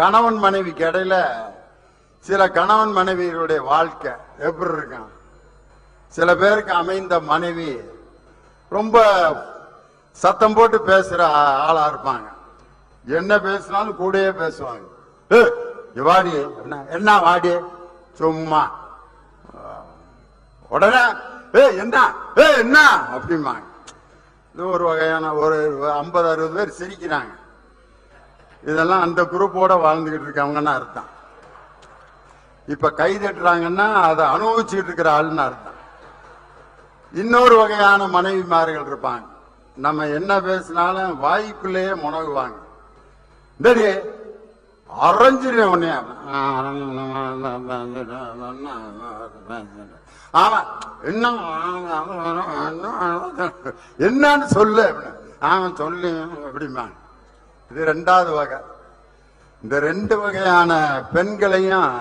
கணவன் மனைவிக்கு இடையில சில கணவன் மனைவியருடைய வாழ்க்கை எப்படி இருக்கும்? சில பேருக்கு அமைந்த மனைவி ரொம்ப சத்தம் போட்டு பேசுற ஆளா இருப்பாங்க. என்ன பேசினாலும் கூடயே பேசுவாங்க. வாடி. என்ன என்ன வாடி? சும்மா. உடனே ஏ என்ன? ஏ என்ன? அப்படிம்பாங்க. இது ஒரு வகையான ஒரு ஐம்பது அறுபது பேர் சிரிக்கிறாங்க. இதெல்லாம் அந்த குரூப்போட வாழ்ந்துகிட்டு இருக்காங்கன்னு அர்த்தம் இப்ப கை தட்டுறாங்கன்னா அதை அனுபவிச்சுட்டு இருக்கிற ஆளுன்னு அர்த்தம் இன்னொரு வகையான மனைவிமார்கள் இருப்பாங்க நம்ம என்ன பேசினாலும் வாய்க்குள்ளேயே முனகுவாங்க இந்தடி அரைஞ்சிருவேன் உன்னைய ஆமா என்ன என்னன்னு சொல்லு அப்படின்னு. சொல்லு அப்படிம்பாங்க இது ரெண்டாவது வகை. இந்த ரெண்டு வகையான பெண்களையும்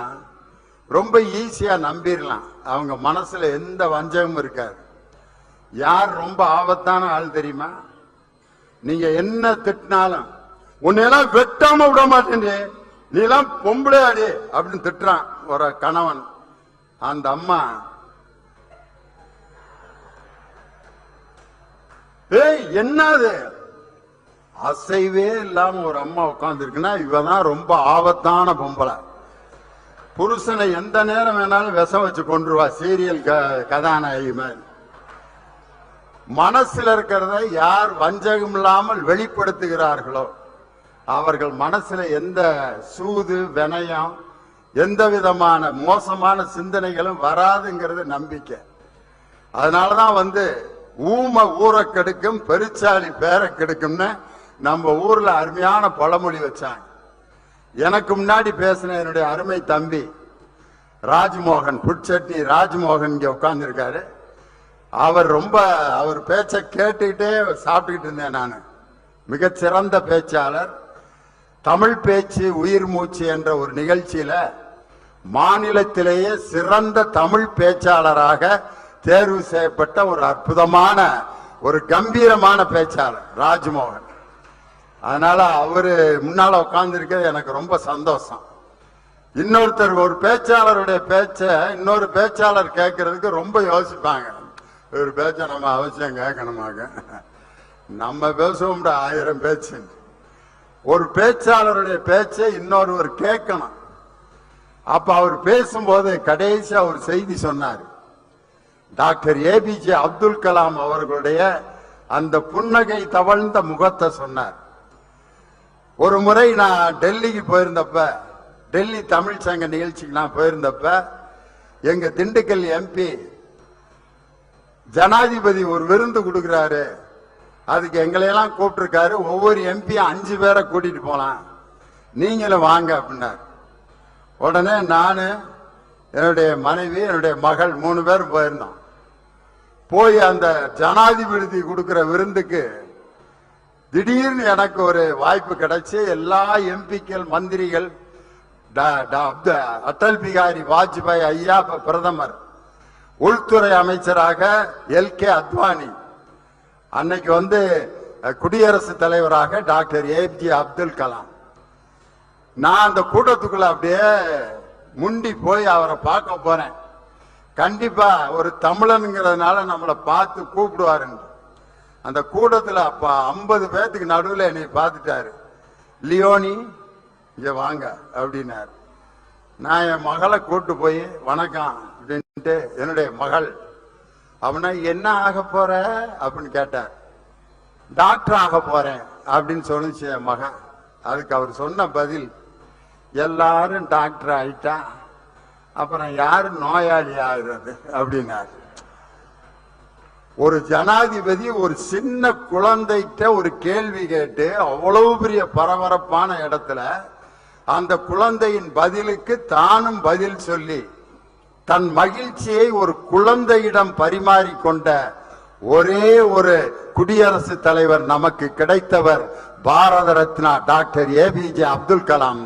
ரொம்ப ஈஸியா நம்பிடலாம் அவங்க மனசுல எந்த வஞ்சகமும் இருக்காது. யார் ரொம்ப ஆபத்தான ஆள் தெரியுமா? நீங்க என்ன திட்டினாலும் உன்னையெல்லாம் வெட்டாம விட மாட்டேன் நீ எல்லாம் பொம்பளை அடி அப்படின்னு திட்டுறான் ஒரு கணவன். அந்த அம்மா ஏய் என்னது? அசைவே இல்லாம ஒரு அம்மா உட்கார்ந்து இருக்குன்னா இவதான் ரொம்ப ஆபத்தான பொம்பளை. புருஷனை எந்த நேரம் வேணாலும் விஷம் வச்சு கொண்டுருவா சீரியல் க- கதாநாயகி மாதிரி. மனசுல இருக்கிறத யார் வஞ்சகம் இல்லாமல் வெளிப்படுத்துகிறார்களோ அவர்கள் மனசுல எந்த சூது வினயம் எந்த விதமான மோசமான சிந்தனைகளும் வராதுங்கிறது நம்பிக்கை. அதனாலதான் வந்து ஊம ஊற கெடுக்கும் பெருச்சாளி பேரை கெடுக்கும்னு நம்ம ஊர்ல அருமையான பழமொழி வச்சாங்க. எனக்கு முன்னாடி பேசின என்னுடைய அருமை தம்பி ராஜ்மோகன் புட்சட்னி ராஜ்மோகன் இங்க உட்கார்ந்துருக்காரு. அவர் ரொம்ப அவர் பேச்சை கேட்டுக்கிட்டே சாப்பிட்டுக்கிட்டு இருந்தேன் நான். மிகச்சிறந்த பேச்சாளர். தமிழ் பேச்சு உயிர் மூச்சு என்ற ஒரு நிகழ்ச்சியில மாநிலத்திலேயே சிறந்த தமிழ் பேச்சாளராக தேர்வு செய்யப்பட்ட ஒரு அற்புதமான ஒரு கம்பீரமான பேச்சாளர் ராஜ்மோகன். அதனால அவரு முன்னால உட்கார்ந்து எனக்கு ரொம்ப சந்தோஷம். இன்னொருத்தர் ஒரு பேச்சாளருடைய பேச்ச இன்னொரு பேச்சாளர் கேட்கறதுக்கு ரொம்ப யோசிப்பாங்க. ஒரு பேச்ச நம்ம அவசியம் கேட்கணுமாங்க. நம்ம பேசுவோம்டா ஆயிரம் பேச்சு. ஒரு பேச்சாளருடைய பேச்சை இன்னொருவர் கேட்கணும். அப்ப அவர் பேசும்போது கடைசி அவர் செய்தி சொன்னார். டாக்டர் ஏபிஜே அப்துல் கலாம் அவர்களுடைய அந்த புன்னகை தவழ்ந்த முகத்தை சொன்னார். ஒரு முறை நான் டெல்லிக்கு போயிருந்தப்ப டெல்லி தமிழ் சங்க நிகழ்ச்சிக்கு நான் போயிருந்தப்ப எங்க திண்டுக்கல் எம்பி ஜனாதிபதி ஒரு விருந்து கொடுக்கிறாரு. அதுக்கு எங்களையெல்லாம் கூப்பிட்டுருக்காரு. ஒவ்வொரு எம்பியும் அஞ்சு பேரை கூட்டிட்டு போகலாம் நீங்களும் வாங்க அப்படின்னார். உடனே நான் என்னுடைய மனைவி என்னுடைய மகள் மூணு பேரும் போயிருந்தோம். போய் அந்த ஜனாதிபதி கொடுக்குற விருந்துக்கு திடீர்னு எனக்கு ஒரு வாய்ப்பு கிடைச்சு எல்லா எம்பிக்கள் மந்திரிகள் அட்டல் அப்த- பிகாரி வாஜ்பாய் ஐயா பிரதமர் உள்துறை அமைச்சராக எல். கே. அத்வானி அன்னைக்கு வந்து குடியரசுத் தலைவராக டாக்டர் ஏபிஜே அப்துல் கலாம். நான் அந்த கூட்டத்துக்குள்ள அப்படியே முண்டி போய் அவரை பார்க்க போறேன். கண்டிப்பா ஒரு தமிழனுங்கிறதுனால நம்மளை பார்த்து கூப்பிடுவாருன்னு. அந்த கூட்டத்தில் அப்ப ஐம்பது பேத்துக்கு நடுவில் என்னை பார்த்துட்டாரு. லியோனி இங்க வாங்க அப்படின்னாரு. நான் என் மகளை கூட்டு போய் வணக்கம் அப்படின்ட்டு என்னுடைய மகள். அவனா என்ன ஆக போற? அப்படின்னு கேட்டார். டாக்டர் ஆக போறேன் அப்படின்னு சொல்லுச்சு என் மகன். அதுக்கு அவர் சொன்ன பதில் எல்லாரும் டாக்டர் ஆயிட்டா அப்புறம் யாரு நோயாளி ஆகுறது? அப்படின்னாரு. ஒரு ஜனாதிபதி ஒரு சின்ன குழந்தைகிட்ட ஒரு கேள்வி கேட்டு அவ்வளவு பெரிய பரபரப்பான இடத்துல அந்த குழந்தையின் பதிலுக்கு தானும் பதில் சொல்லி தன் மகிழ்ச்சியை ஒரு குழந்தையிடம் பரிமாறிக்கொண்ட ஒரே ஒரு குடியரசு தலைவர் நமக்கு கிடைத்தவர் பாரத ரத்னா டாக்டர் ஏபிஜே அப்துல் கலாம்.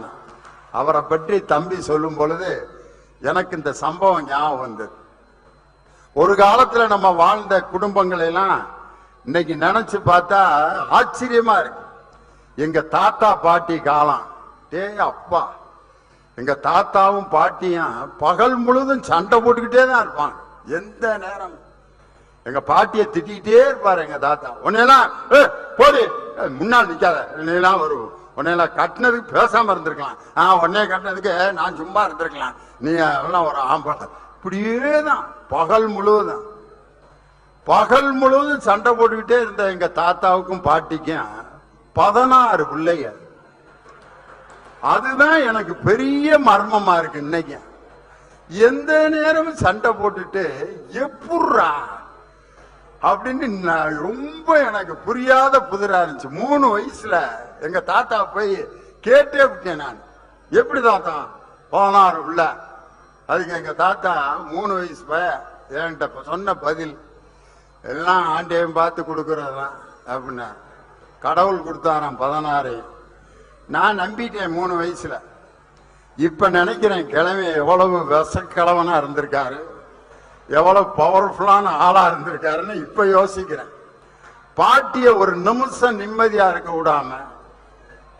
அவரை பற்றி தம்பி சொல்லும் பொழுது எனக்கு இந்த சம்பவம் ஞாபகம் வந்தது. ஒரு காலத்துல நம்ம வாழ்ந்த குடும்பங்களை எல்லாம் இன்னைக்கு நினைச்சு பார்த்தா ஆச்சரியமா இருக்கு. எங்க தாத்தா பாட்டி காலம். டேய் அப்பா. எங்க தாத்தாவும் பாட்டியும் பகல் முழுதும் சண்டை போட்டுக்கிட்டே தான் இருப்பாங்க. எந்த நேரம் எங்க பாட்டியை திட்டிக்கிட்டே இருப்பாரு எங்க தாத்தா. உன்னையெல்லாம் போடு. முன்னால் நிக்காத. உன்னையெல்லாம் வருவோம் உன்னையெல்லாம் கட்டினதுக்கு பேசாம இருந்திருக்கலாம். ஆ உன்னைய கட்டினதுக்கு நான் சும்மா இருந்திருக்கலாம். நீ எல்லாம் ஒரு ஆம்பளை. இப்படியே தான். பகல் முழுவதும் பகல் முழுவதும் சண்டை போட்டுக்கிட்டே இருந்த எங்க தாத்தாவுக்கும் பாட்டிக்கும் பதினாறு பிள்ளைங்க. அதுதான் எனக்கு பெரிய மர்மமா இருக்கு இன்னைக்கு. எந்த நேரமும் சண்டை போட்டுட்டு எப்புட்றா? அப்படின்னு நான் ரொம்ப எனக்கு புரியாத புதிரா இருந்துச்சு. மூணு வயசுல எங்க தாத்தா போய் கேட்டே விட்டேன் நான். எப்படி தாத்தா? பதினாறு உள்ள அதுக்கு எங்க தாத்தா மூணு வயசு பய என்கிட்ட சொன்ன பதில் எல்லாம் ஆண்டையும் பார்த்து கொடுக்கறதுதான் அப்படின்னா கடவுள் கொடுத்தாராம் பதினாறு. நான் நம்பிட்டேன் மூணு வயசுல. இப்ப நினைக்கிறேன் கிழமை எவ்வளவு விஷக்கிழவனா இருந்திருக்காரு எவ்வளவு பவர்ஃபுல்லான ஆளா இருந்திருக்காருன்னு இப்ப யோசிக்கிறேன். பாட்டிய ஒரு நிமிஷம் நிம்மதியா இருக்க விடாம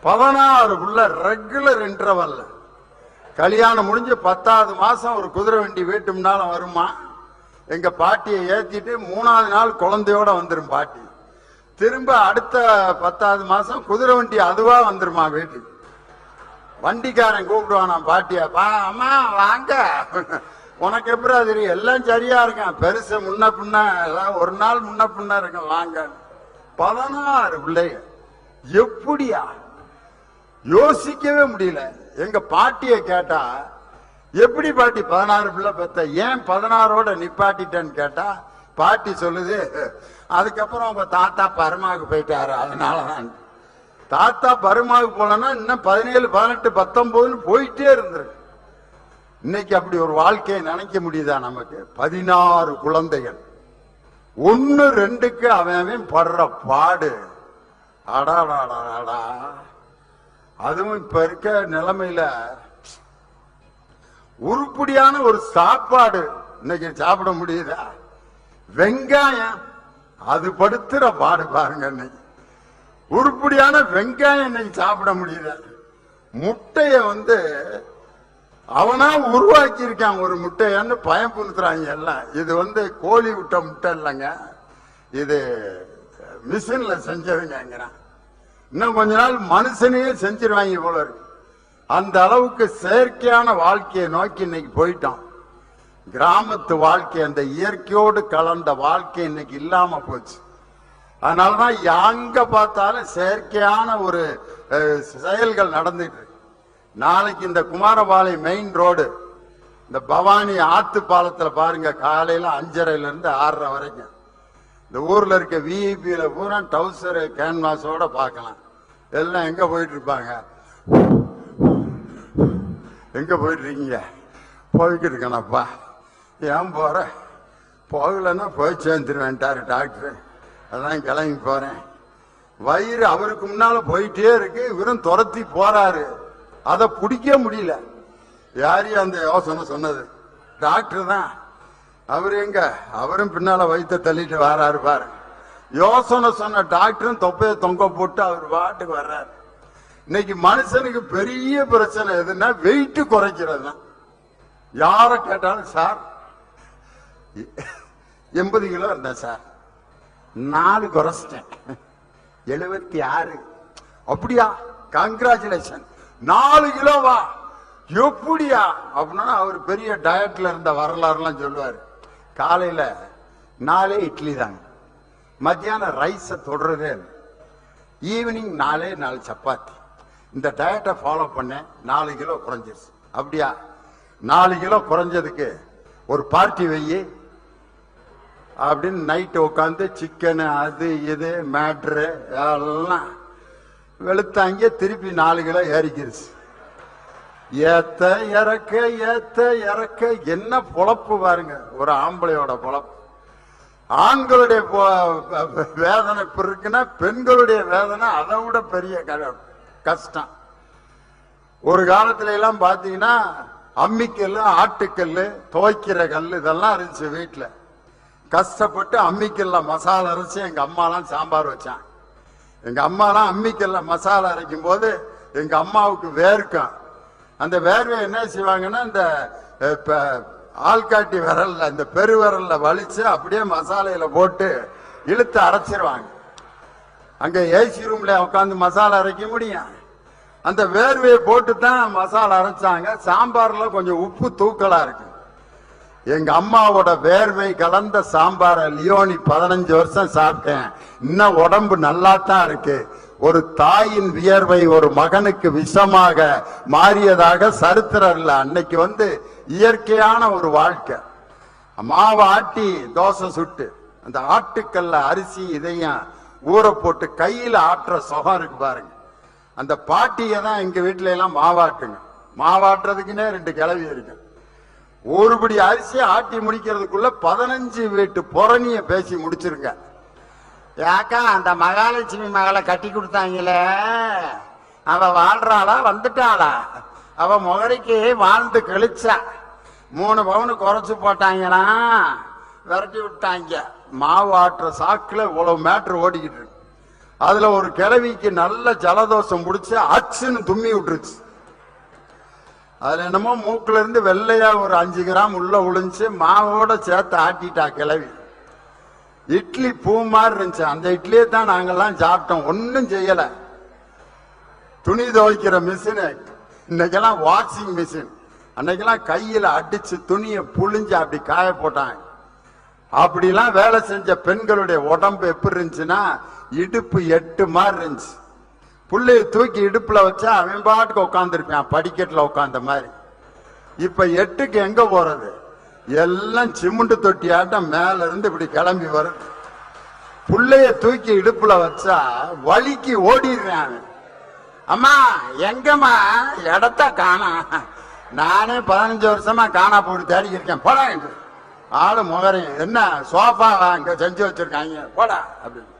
பதினாறு உள்ள ரெகுலர் இன்டர்வல்ல கல்யாணம் முடிஞ்சு பத்தாவது மாசம் ஒரு குதிரை வண்டி வீட்டு வருமா? எங்க பாட்டியை ஏத்திட்டு மூணாவது நாள் குழந்தையோட வந்துடும் பாட்டி. திரும்ப அடுத்த பத்தாவது மாசம் குதிரை வண்டி அதுவா வந்துருமா வீட்டுக்கு? வண்டிக்காரன் கூப்பிடுவானா பாட்டிய பா அம்மா வாங்க. உனக்கு எப்படி தெரியும்? எல்லாம் சரியா இருக்கான். பெருசு முன்ன பின்ன ஏதாவது ஒரு நாள் முன்ன பின்ன இருக்கும் வாங்க பதினாறு பிள்ளைங்க எப்படியா? யோசிக்கவே முடியல. எங்க பாட்டிய கேட்டா எப்படி பாட்டி பதினாறு பிள்ளை பெத்த? ஏன் பதினாறோட நிப்பாட்டிட்டேன்னு கேட்டா பாட்டி சொல்லுது அதுக்கப்புறம் அவங்க தாத்தா பரமாவுக்கு போயிட்டாரு அதனாலதான். தாத்தா பருமாவுக்கு போலன்னா இன்னும் பதினேழு பதினெட்டு பத்தொன்பதுன்னு போயிட்டே இருந்திருக்கு. இன்னைக்கு அப்படி ஒரு வாழ்க்கையை நினைக்க முடியுதா நமக்கு? பதினாறு குழந்தைகள். ஒன்னு ரெண்டுக்கு அவன் அவன் படுற பாடு. அடாடாடாடா அதுவும் இப்ப இருக்க நிலைமையில உருப்படியான ஒரு சாப்பாடு இன்னைக்கு சாப்பிட முடியுதா? வெங்காயம் அது படுத்துற பாடு பாருங்க இன்னைக்கு. உருப்படியான வெங்காயம் இன்னைக்கு சாப்பிட முடியல முட்டைய வந்து அவனா உருவாக்கி இருக்கான் ஒரு பயம் பயன்படுத்துறாங்க எல்லாம். இது வந்து கோழி விட்ட முட்டை இல்லைங்க. இது மிஷின்ல செஞ்சதுங்கிறான் இன்னும் கொஞ்ச நாள் மனுஷனையே செஞ்சிருவாங்க போல இருக்கு. அந்த அளவுக்கு செயற்கையான வாழ்க்கையை நோக்கி இன்னைக்கு போயிட்டோம். கிராமத்து வாழ்க்கை அந்த இயற்கையோடு கலந்த வாழ்க்கை இன்னைக்கு இல்லாம போச்சு. அதனாலதான் எங்க பார்த்தாலும் செயற்கையான ஒரு செயல்கள் நடந்துட்டு நாளைக்கு இந்த குமாரபாளையம் மெயின் ரோடு இந்த பவானி ஆத்து பாலத்துல பாருங்க காலையில அஞ்சரைல இருந்து ஆறரை வரைக்கும். இந்த ஊர்ல இருக்க விஐபியில பூரா டவுசர் கேன்வாஸோட பார்க்கலாம். எல்லாம் எங்க போயிட்டு இருப்பாங்க எங்க போயிட்டு இருக்கீங்க போய்கிட்டு இருக்கேனப்பா ஏன் போற? போகலன்னா போய் சேர்ந்துருவேன்ட்டாரு டாக்டர் அதான் கிளம்பி போறேன். வயிறு அவருக்கு முன்னால போயிட்டே இருக்கு. இவரும் துரத்தி போறாரு. அதை பிடிக்க முடியல. யாரையும் அந்த யோசனை சொன்னது? டாக்டர் தான். அவர் எங்க? அவரும் பின்னால வயிற்ற தள்ளிட்டு வராரு பாரு. யோசனை சொன்ன டாக்டரும் தொப்பையை தொங்க போட்டு அவர் பாட்டுக்கு வர்றாரு. இன்னைக்கு மனுஷனுக்கு பெரிய பிரச்சனை எதுன்னா வெயிட் குறைக்கிறது தான். யாரை கேட்டாலும் சார் எண்பது கிலோ இருந்தேன் சார் நாலு குறைச்சிட்டேன். எழுபத்தி ஆறு. அப்படியா? கங்க்ராச்சுலேஷன் நாலு கிலோவா எப்படியா? அப்படின்னா அவர் பெரிய டயட்ல இருந்த வரலாறுலாம் சொல்லுவார். காலையில நாலே இட்லி தாங்க. மத்தியானம் ரைஸை தொடுறதே இல்லை. ஈவினிங் நாலே நாலு சப்பாத்தி. இந்த டயட்டை ஃபாலோ பண்ணேன் நாலு கிலோ குறைஞ்சிருச்சு. அப்படியா? நாலு கிலோ குறைஞ்சதுக்கு ஒரு பார்ட்டி வெயி அப்படின்னு நைட்டு உட்காந்து சிக்கனு அது இது மேட்ரு எல்லாம் வெளுத்தாங்க திருப்பி நாலு கிலோ ஏறிக்கிருச்சு. ஏத்த இறக்க ஏத்த இறக்க என்ன பொழப்பு பாருங்க. ஒரு ஆம்பளையோட பொழப்பு. ஆண்களுடைய வேதனை பெருக்குன்னா இருக்குன்னா பெண்களுடைய வேதனை அதை விட பெரிய கஷ்டம். ஒரு காலத்துல எல்லாம் பாத்தீங்கன்னா அம்மிக்கல் ஆட்டுக்கல் துவைக்கிற கல் இதெல்லாம் இருந்துச்சு வீட்டுல கஷ்டப்பட்டு அம்மிக்கல்ல மசாலா அரைச்சு எங்க அம்மாலாம் சாம்பார் வச்சான். எங்க அம்மாலாம் அம்மிக்கல்ல மசாலா அரைக்கும் போது எங்க அம்மாவுக்கு வேர்க்கும். அந்த வேர்வை என்ன செய்வாங்கன்னா இந்த ஆள்காட்டி விரல்ல இந்த பெரு விரல்ல வலிச்சு அப்படியே மசாலையில போட்டு இழுத்து அரைச்சிருவாங்க அங்க ஏசி ரூம்ல உட்காந்து மசாலா அரைக்க முடியும். அந்த வேர்வையை போட்டு தான் மசாலா அரைச்சாங்க. சாம்பார்ல கொஞ்சம் உப்பு தூக்கலா இருக்கு. எங்க அம்மாவோட வேர்வை கலந்த சாம்பார லியோனி பதினஞ்சு வருஷம் சாப்பிட்டேன். இன்னும் உடம்பு நல்லா தான் இருக்கு. ஒரு தாயின் வியர்வை ஒரு மகனுக்கு விஷமாக மாறியதாக சரித்திரம் இல்லை அன்னைக்கு வந்து இயற்கையான ஒரு வாழ்க்கை. மாவை ஆட்டி தோசை சுட்டு அந்த ஆட்டுக்கல்ல அரிசி இதையும் ஊற போட்டு கையில ஆட்டுற சுகம் இருக்கு பாருங்க. அந்த பாட்டியை தான் எங்க வீட்டில எல்லாம் மாவாட்டுங்க மாவாட்டுறதுக்குன்னே ரெண்டு கிளவி இருக்கு. ஒருபடி அரிசி ஆட்டி முடிக்கிறதுக்குள்ள பதினஞ்சு வீட்டு புறணிய பேசி முடிச்சிருங்க. ஏக்கா அந்த மகாலட்சுமி மகளை கட்டி கொடுத்தாங்களே. அவ வாழ்றாளா வந்துட்டாளா? அவ முகரைக்கு வாழ்ந்து கழிச்சா. மூணு பவுனு குறைச்சு போட்டாங்கன்னா விரட்டி விட்டாங்க. மாவு ஆட்டுற சாக்குல இவ்வளவு மேட்ரு ஓடிக்கிட்டு இருக்கு. அதுல ஒரு கிழவிக்கு நல்ல ஜலதோஷம் பிடிச்சி அச்சுன்னு தும்மி விட்டுருச்சு. அதுல என்னமோ மூக்குல இருந்து வெள்ளையா ஒரு அஞ்சு கிராம் உள்ள ஒளிஞ்சு மாவோட சேர்த்து ஆட்டிட்டா கிளவி இட்லி பூ மாதிரி இருந்துச்சு. அந்த இட்லியை தான் நாங்கெல்லாம் சாப்பிட்டோம். ஒன்றும் செய்யல. துணி துவைக்கிற மிஷினு இன்னைக்கெல்லாம் வாஷிங் மிஷின் அன்னைக்கெல்லாம் கையில் அடிச்சு துணியை புழிஞ்சு அப்படி காய போட்டாங்க. அப்படிலாம் வேலை செஞ்ச பெண்களுடைய உடம்பு எப்படி இருந்துச்சுன்னா இடுப்பு எட்டு மாதிரி இருந்துச்சு. புள்ளைய தூக்கி இடுப்புல வச்சா அவன் பாட்டுக்கு உட்காந்துருப்பான் படிக்கட்டில் உட்காந்த மாதிரி. இப்ப எட்டுக்கு எங்க போறது? எல்லாம் சிமெண்ட் தொட்டியாட்டம் மேல இருந்து இப்படி கிளம்பி வருது. புள்ளைய தூக்கி இடுப்புல வச்சா வலிக்கு ஓடிடுறான் அவன். அம்மா எங்கம்மா? இடத்த காணா. நானே பதினஞ்சு வருஷமா காணா போட்டு தேடி இருக்கேன். போடா என்று ஆளு முகரையும் என்ன சோஃபா அங்க செஞ்சு வச்சிருக்காங்க. போடா அப்படின்னு.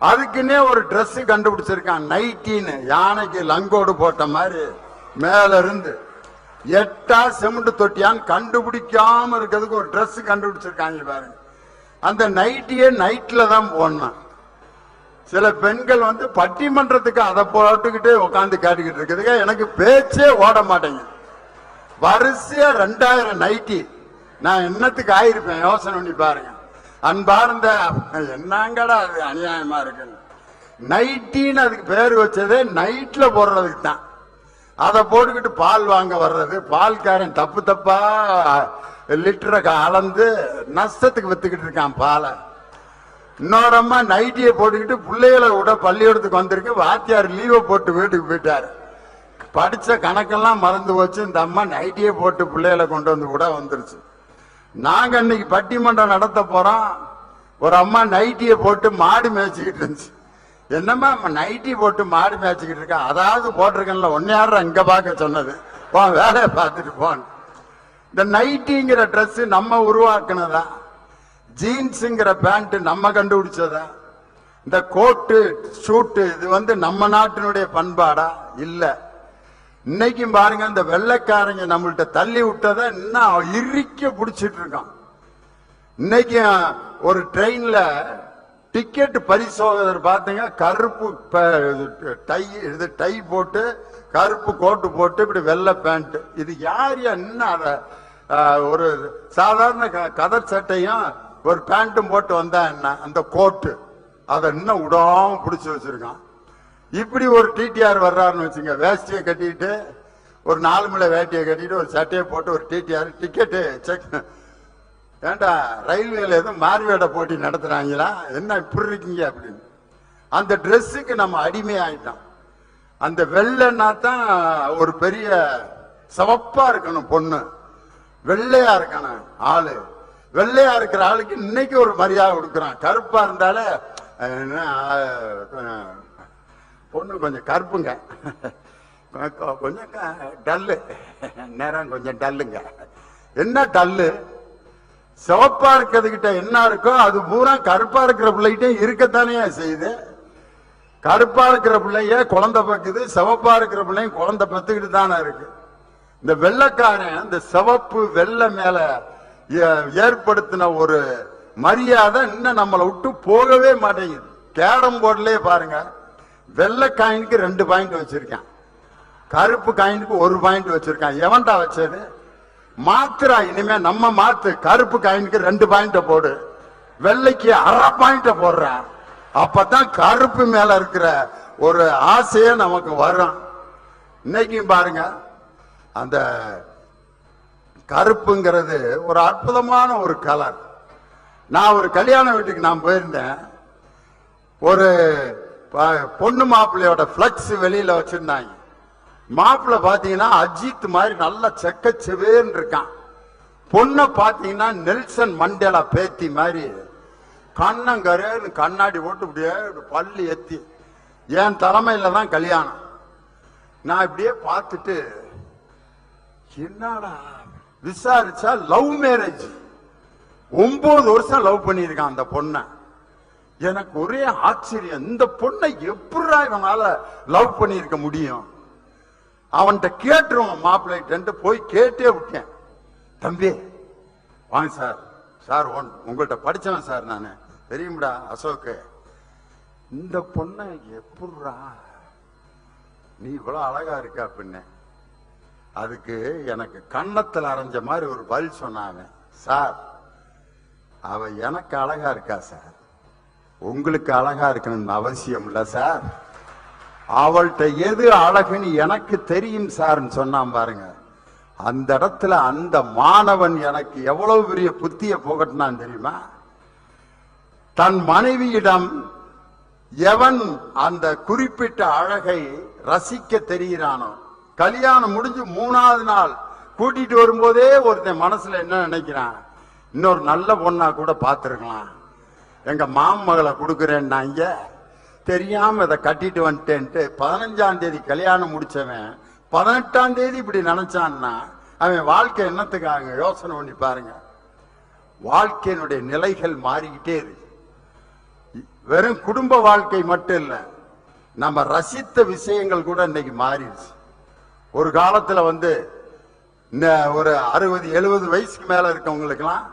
அதுக்குன்னே ஒரு ட்ரெஸ் கண்டுபிடிச்சிருக்கான். நைட்டின்னு யானைக்கு லங்கோடு போட்ட மாதிரி மேல இருந்து எட்டா சிமெண்ட் தொட்டியான்னு கண்டுபிடிக்காம இருக்கிறதுக்கு ஒரு ட்ரெஸ் கண்டுபிடிச்சிருக்காங்க பாருங்க. அந்த நைட்டியே நைட்ல தான் போடணும். சில பெண்கள் வந்து பட்டிமன்றத்துக்கு அதை போட்டுக்கிட்டே உட்காந்து காட்டிக்கிட்டு இருக்குதுங்க. எனக்கு பேச்சே ஓட மாட்டேங்குது. வரிசையா ரெண்டாயிரம் நைட்டி. நான் என்னத்துக்கு ஆயிருப்பேன்? யோசனை பண்ணி பாருங்க. அன்பார்ந்த என்னங்கடா அது அநியாயமா இருக்கு நைட்டின்னு அதுக்கு பேர் வச்சதே நைட்ல போடுறதுக்கு தான். அதை போட்டுக்கிட்டு பால் வாங்க வர்றது பால்காரன் தப்பு தப்பா லிட்டரை அளந்து நஷ்டத்துக்கு வித்துக்கிட்டு இருக்கான் பாலை. இன்னொரு அம்மா நைட்டியை போட்டுக்கிட்டு பிள்ளைகளை விட பள்ளிக்கூடத்துக்கு வந்திருக்கு. வாத்தியார் லீவை போட்டு வீட்டுக்கு போயிட்டாரு. படித்த கணக்கெல்லாம் மறந்து போச்சு. இந்த அம்மா நைட்டியை போட்டு பிள்ளைகளை கொண்டு வந்து கூட வந்துருச்சு. நாங்கள் இன்னைக்கு பட்டிமன்றம் நடத்த போகிறோம் ஒரு அம்மா நைட்டியை போட்டு மாடு மேய்ச்சிக்கிட்டு இருந்துச்சு. என்னம்மா நைட்டி போட்டு மாடு மேய்ச்சிக்கிட்டு இருக்கா? அதாவது போட்டிருக்கேன்ல ஒன்னையாரு இங்கே பார்க்க சொன்னது? போ வேலையை பார்த்துட்டு போன் இந்த நைட்டிங்கிற ட்ரெஸ்ஸு நம்ம உருவாக்குனதான் ஜீன்ஸுங்கிற பேண்ட் நம்ம கண்டுபிடிச்சதா? இந்த கோட்டு ஷூட்டு இது வந்து நம்ம நாட்டினுடைய பண்பாடா? இல்லை. இன்னைக்கும் பாருங்க இந்த வெள்ளைக்காரங்க நம்மள்கிட்ட தள்ளி விட்டதை இன்னும் இறுக்க பிடிச்சிட்டு இருக்கான் இன்னைக்கு ஒரு ட்ரெயின்ல டிக்கெட் பரிசோதகர் பார்த்தீங்க கருப்பு டை இது டை போட்டு கருப்பு கோட்டு போட்டு இப்படி வெள்ளை பேண்ட். இது யார் யா இன்னும் ஒரு சாதாரண க- கதர் சட்டையும் ஒரு பேண்ட்டும் போட்டு வந்தா என்ன? அந்த கோட்டு அதை இன்னும் விடாம பிடிச்சி வச்சிருக்கான். இப்படி ஒரு டிடிஆர் வர்றாருன்னு வச்சுங்க வேஷ்டியை கட்டிட்டு ஒரு நாலு முளை வேட்டியை கட்டிட்டு ஒரு சட்டையை போட்டு ஒரு டிடிஆர் டிக்கெட்டு செக் ஏண்டா ரயில்வேல எதுவும் மார்வேட போட்டி நடத்துறாங்களா? என்ன இப்படி இருக்கீங்க அப்படின்னு. அந்த ட்ரெஸ்ஸுக்கு நம்ம அடிமை ஆயிட்டோம் அந்த வெள்ளைன்னா தான் ஒரு பெரிய சவப்பா இருக்கணும் பொண்ணு. வெள்ளையா இருக்கணும் ஆளு. வெள்ளையா இருக்கிற ஆளுக்கு இன்னைக்கு ஒரு மரியாதை கொடுக்குறான். கருப்பா இருந்தாலே என்ன, பொண்ணு கொஞ்சம் கருப்புங்க. கொஞ்சம் டல்லு. நேரம் கொஞ்சம் டல்லுங்க. என்ன டல்லு? சிவப்பா இருக்கிறதுகிட்ட என்ன இருக்கோ அது பூரா கருப்பா இருக்கிற பிள்ளைகிட்டே இருக்கத்தானே செய்யுது. கருப்பா இருக்கிற பிள்ளைய குழந்தை பக்குது சிவப்பா இருக்கிற பிள்ளையும் குழந்தை பத்துக்கிட்டு தானே இருக்கு. இந்த வெள்ளைக்காரன் இந்த சிவப்பு வெள்ளை மேல ஏற்படுத்தின ஒரு மரியாதை இன்னும் நம்மளை விட்டு போகவே மாட்டேங்குது. கேரம் போர்ட்லயே பாருங்க வெள்ளை காயினுக்கு ரெண்டு பாயிண்ட் வச்சிருக்கான். கருப்பு காயினுக்கு ஒரு பாயிண்ட் வச்சிருக்கான். எவன்டா வச்சது? மாத்திரா இனிமே நம்ம மாத்து. கருப்பு காயினுக்கு ரெண்டு பாயிண்ட போடு. வெள்ளைக்கு அரை பாயிண்ட போடுற. அப்பதான் கருப்பு மேல இருக்கிற ஒரு ஆசையே நமக்கு வரும். இன்னைக்கும் பாருங்க அந்த கருப்புங்கிறது ஒரு அற்புதமான ஒரு கலர். நான் ஒரு கல்யாண வீட்டுக்கு நான் போயிருந்தேன். ஒரு ப- பொண்ணு மாப்பிள்ளையோட ஃப்ளக்ஸ் வெளியில வச்சிருந்தாங்க. மாப்பிள்ளை பாத்தீங்கன்னா அஜித் மாதிரி நல்ல செக்க செவேன்னு இருக்கான். பொண்ணை பாத்தீங்கன்னா நெல்சன் மண்டேலா பேத்தி மாதிரி. கண்ணங்கரேன்னு கண்ணாடி போட்டு இப்படியே பல்லு எத்தி என் தலைமையில தான் கல்யாணம். நான் இப்படியே பார்த்துட்டு என்னடா விசாரிச்சா லவ் மேரேஜ் ஒன்பது வருஷம் லவ் பண்ணியிருக்கான் அந்த பொண்ணை. எனக்கு ஒரே ஆச்சரியம். இந்த பொண்ணை எப்படா இவனால லவ் பண்ணியிருக்க முடியும்? அவன்கிட்ட கேட்டுருவான் மாப்பிள்ளைட்டு போய் கேட்டே விட்டேன். தம்பி வாங்க சார் சார் ஒன் உங்கள்கிட்ட படித்தவன் சார் நான். தெரியும்டா அசோக்கு. இந்த பொண்ணை எப்படா நீ இவ்வளோ அழகா இருக்க அப்படின்னு. அதுக்கு எனக்கு கன்னத்தில் அரைஞ்ச மாதிரி ஒரு பதில் சொன்னாங்க. சார் அவ எனக்கு அழகா இருக்கா சார்? உங்களுக்கு அழகா இருக்கணும்னு அவசியம் இல்லை சார். அவள்கிட்ட எது அழகுன்னு எனக்கு தெரியும் சார்னு சொன்னான் பாருங்க. அந்த இடத்துல அந்த மாணவன் எனக்கு எவ்வளவு பெரிய புத்திய புகட்டினான் தெரியுமா? தன் மனைவியிடம் எவன் அந்த குறிப்பிட்ட அழகை ரசிக்க தெரிகிறானோ கல்யாணம் முடிஞ்சு மூணாவது நாள் கூட்டிட்டு வரும்போதே ஒருத்தன் மனசுல என்ன நினைக்கிறான்? இன்னொரு நல்ல பொண்ணா கூட பார்த்திருக்கலாம். எங்க மாமகளை கொடுக்குறேன்னாங்க தெரியாம இதை கட்டிட்டு வந்துட்டேன்ட்டு பதினஞ்சாம் தேதி கல்யாணம் முடிச்சவன் பதினெட்டாம் தேதி இப்படி நினைச்சான்னா அவன் வாழ்க்கை என்னத்துக்காக? யோசனை பண்ணி பாருங்க. வாழ்க்கையினுடைய நிலைகள் மாறிக்கிட்டே இருக்கு. வெறும் குடும்ப வாழ்க்கை மட்டும் இல்லை நம்ம ரசித்த விஷயங்கள் கூட இன்னைக்கு மாறிடுச்சு. ஒரு காலத்துல வந்து இந்த ஒரு அறுபது எழுபது வயசுக்கு மேல இருக்கவங்களுக்கெல்லாம்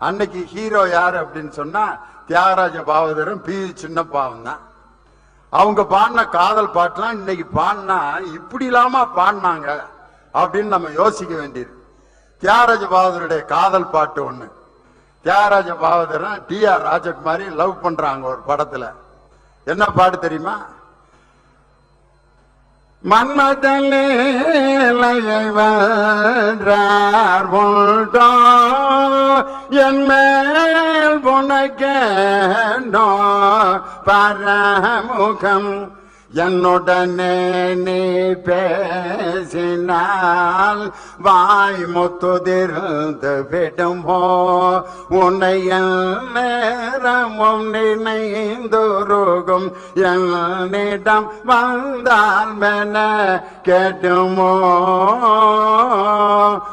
அன்னைக்கு ஹீரோ யார் அப்படின்னு சொன்னா தியாகராஜ பாவதரும் பி சின்னப்பாவும் தான். அவங்க பாடின காதல் பாட்டுலாம் இன்னைக்கு பாடினா இப்படி இல்லாம பாடினாங்க அப்படின்னு நம்ம யோசிக்க வேண்டியது. தியாகராஜ பாவதருடைய காதல் பாட்டு ஒண்ணு. தியாகராஜ பாவதரும் டி ஆர் ராஜகுமாரி லவ் பண்றாங்க ஒரு படத்துல. என்ன பாட்டு தெரியுமா? மன்மதலேலைவர் உண்டோ? என் மேல் புனக்கேண்டோ பரமுகம் என்னுடனே நீ பேசினால் வாய் முத்துதிருந்து விடுமோ? உன்னை என் நேரமும் நினைந்துருகும். என்னிடம் வந்தால் மென கேட்டுமோ?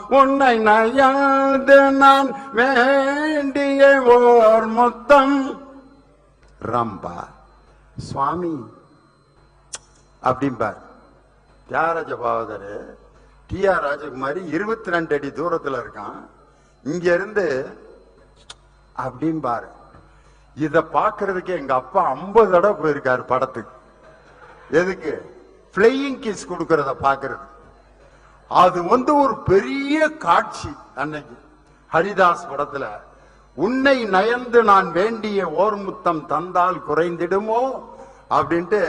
உன்னை நயந்து நான் வேண்டிய ஓர் முத்தம். ரம்பா. சுவாமி அப்படிம்பார். தியாகராஜ பாவதர் டி ஆர் ராஜகுமாரி இருபத்தி ரெண்டு அடி தூரத்தில் இருக்கான். இங்கேருந்து அப்படிம்பாரு. இதை பாக்குறதுக்கு எங்க அப்பா ஐம்பது தடவை போயிருக்காரு படத்துக்கு. எதுக்கு? பிளேயிங் கிஸ் கொடுக்கறத பார்க்கறது. அது வந்து ஒரு பெரிய காட்சி அன்னைக்கு. ஹரிதாஸ் படத்துல உன்னை நயந்து நான் வேண்டிய ஓர் முத்தம் தந்தால் குறைந்திடுமோ? அப்படின்ட்டு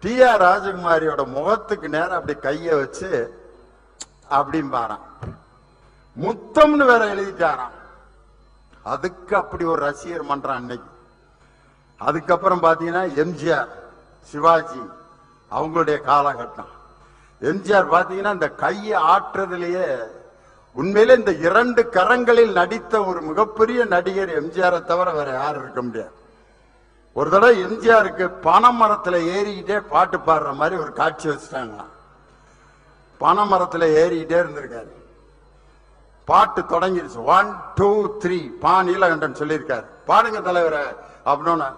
டி ஆர் ராஜகுமாரியோட முகத்துக்கு நேரம் அப்படி கைய வச்சு அப்படிம்பாராம். முத்தம்னு வேற எழுதிட்டாராம். அதுக்கு அப்படி ஒரு ரசிகர் மன்றம் அன்னைக்கு. அதுக்கப்புறம் பாத்தீங்கன்னா எம்ஜிஆர் சிவாஜி அவங்களுடைய காலகட்டம். எம்ஜிஆர் பாத்தீங்கன்னா இந்த கையை ஆற்றுறதுலயே உண்மையிலே இந்த இரண்டு கரங்களில் நடித்த ஒரு மிகப்பெரிய நடிகர் எம்ஜிஆரை தவிர வேற யாரும் இருக்க முடியாது. ஒரு தடவை எம்ஜிஆருக்கு பனை மரத்தில் ஏறிக்கிட்டே பாட்டு பாடுற மாதிரி ஒரு காட்சி வச்சுட்டாங்களாம். பனை மரத்தில் ஏறிக்கிட்டே இருந்திருக்காரு. பாட்டு தொடங்கிருச்சு. ஒன் டூ த்ரீ பா நீலகண்டன் சொல்லியிருக்காரு. பாடுங்க தலைவரை அப்படின்னு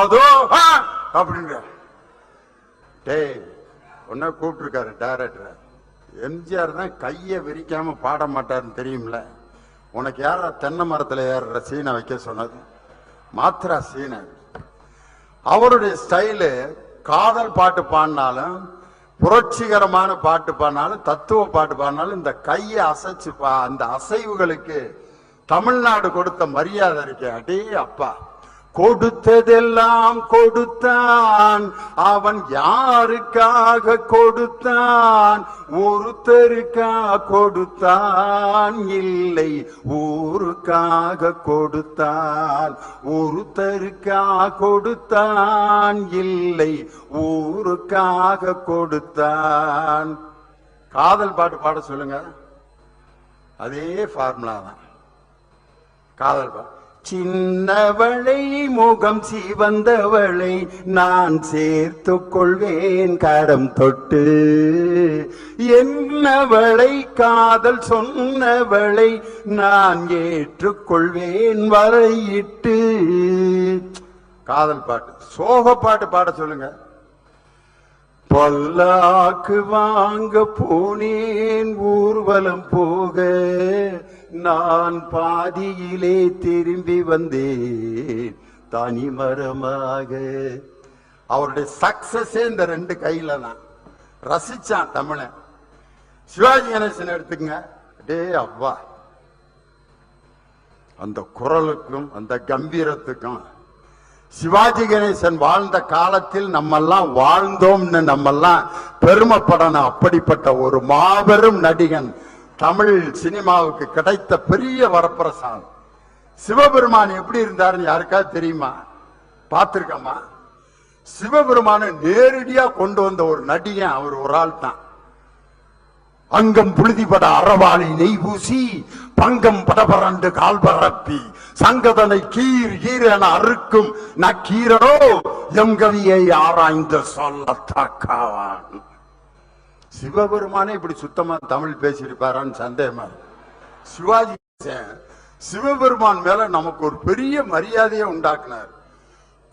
அதோ அப்படின்ற டேய் ஒன்னா கூப்பிட்டுருக்காரு டைரக்டர் எம்ஜிஆர் தான் கையை விரிக்காம பாட மாட்டாருன்னு தெரியும்ல. உனக்கு யாரா தென்னை மரத்தில் ஏறுற சீனை வைக்க சொன்னது? மாத்திரா சீனை. அவருடைய ஸ்டைலு காதல் பாட்டு பாடினாலும் புரட்சிகரமான பாட்டு பாடினாலும் தத்துவ பாட்டு பாடினாலும் இந்த கையை அசைச்சு பா அந்த அசைவுகளுக்கு தமிழ்நாடு கொடுத்த மரியாதை இருக்கே அடே அப்பா. கொடுத்ததெல்லாம் கொடுத்தான். அவன் யாருக்காக கொடுத்தான்? ஒருத்தருக்கா கொடுத்தான்? இல்லை ஊருக்காக கொடுத்தான். ஒருத்தருக்கா கொடுத்தான்? இல்லை ஊருக்காக கொடுத்தான். காதல் பாட்டு பாட சொல்லுங்க. அதே ஃபார்முலா தான். காதல் பாட்டு. சின்னவளை முகம் சிவந்தவளை நான் சேர்த்து கொள்வேன் கரம் தொட்டு. என்னவளை காதல் சொன்னவளை நான் ஏற்றுக்கொள்வேன் வரையிட்டு. காதல் பாட்டு சோக பாட்டு பாட சொல்லுங்க. பல்லாக்கு வாங்க போனேன் ஊர்வலம் போக. நான் பாதியிலே திரும்பி வந்தேன் தனி மரமாக. அவருடைய சக்சஸ் இந்த ரெண்டு கையில தான். ரசிச்சான் தமிழன் சிவாஜி கணேசன் எடுத்துங்க டே அவ்வா அந்த குரலுக்கும் அந்த கம்பீரத்துக்கும் சிவாஜி கணேசன் வாழ்ந்த காலத்தில் நம்மெல்லாம் வாழ்ந்தோம்னு நம்மெல்லாம் பெருமைப்படணும் அப்படிப்பட்ட ஒரு மாபெரும் நடிகன் தமிழ் சினிமாவுக்கு கிடைத்த பெரிய வரப்பிரசாதம். சிவபெருமான் எப்படி இருந்தாருன்னு யாருக்காவது தெரியுமா? பார்த்துருக்கம்மா சிவபெருமான நேரடியா கொண்டு வந்த ஒரு நடிகன் அவர் ஒரு ஆள் தான். அங்கம் புழுதிபட அறவாளி நெய் பூசி பங்கம் படபரண்டு கால் பரப்பி சங்கதனை கீர் கீர் என அறுக்கும் நக்கீரனோ எம் கவியை ஆராய்ந்து சொல்ல தாக்காவான் சிவபெருமானே இப்படி சுத்தமா தமிழ் பேசியிருப்பாரான்னு சந்தேகமா சிவாஜி சிவபெருமான் மேல நமக்கு ஒரு பெரிய மரியாதையை உண்டாக்குனார்.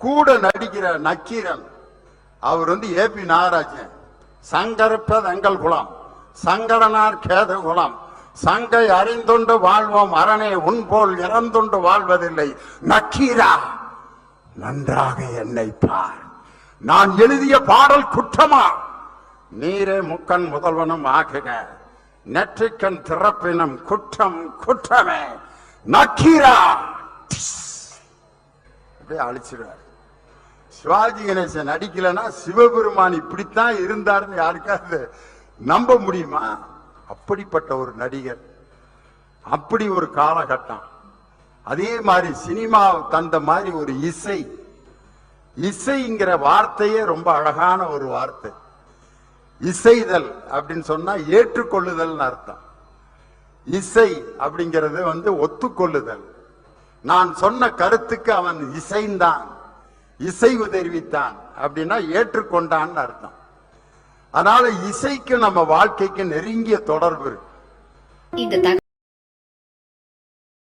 கூட நடிக்கிற நக்கீரன் அவர் வந்து ஏ பி நாகராஜன். சங்கரப்ப எங்கள் குலம் சங்கடனார் கேத குலம். சங்கை அறிந்துண்டு வாழ்வோம் அரணே உன் போல் இறந்துண்டு வாழ்வதில்லை. நக்கீரா நன்றாக என்னை பார். நான் எழுதிய பாடல் குற்றமா? நீரே முக்கன் முதல்வனும் ஆகுக. நெற்றிக்கண் திறப்பினும் குற்றம் குற்றமே. நக்கீரா! அப்படியே அழிச்சிருவார். சிவாஜி கணேசன் நடிக்கலன்னா சிவபெருமான் இப்படித்தான் இருந்தாருன்னு யாருக்காவது நம்ப முடியுமா? அப்படிப்பட்ட ஒரு நடிகர். அப்படி ஒரு காலகட்டம். அதே மாதிரி சினிமா தந்த மாதிரி ஒரு இசை. இசைங்கிற வார்த்தையே ரொம்ப அழகான ஒரு வார்த்தை. இசைதல் அப்படின்னு சொன்னா ஏற்றுக்கொள்ளுதல்னு அர்த்தம். இசை அப்படிங்கிறது வந்து ஒத்துக்கொள்ளுதல். நான் சொன்ன கருத்துக்கு அவன் இசைந்தான். இசைவு தெரிவித்தான் அப்படின்னா ஏற்றுக்கொண்டான்னு அர்த்தம். அதனால இசைக்கு நம்ம வாழ்க்கைக்கு நெருங்கிய தொடர்பு இருக்கு.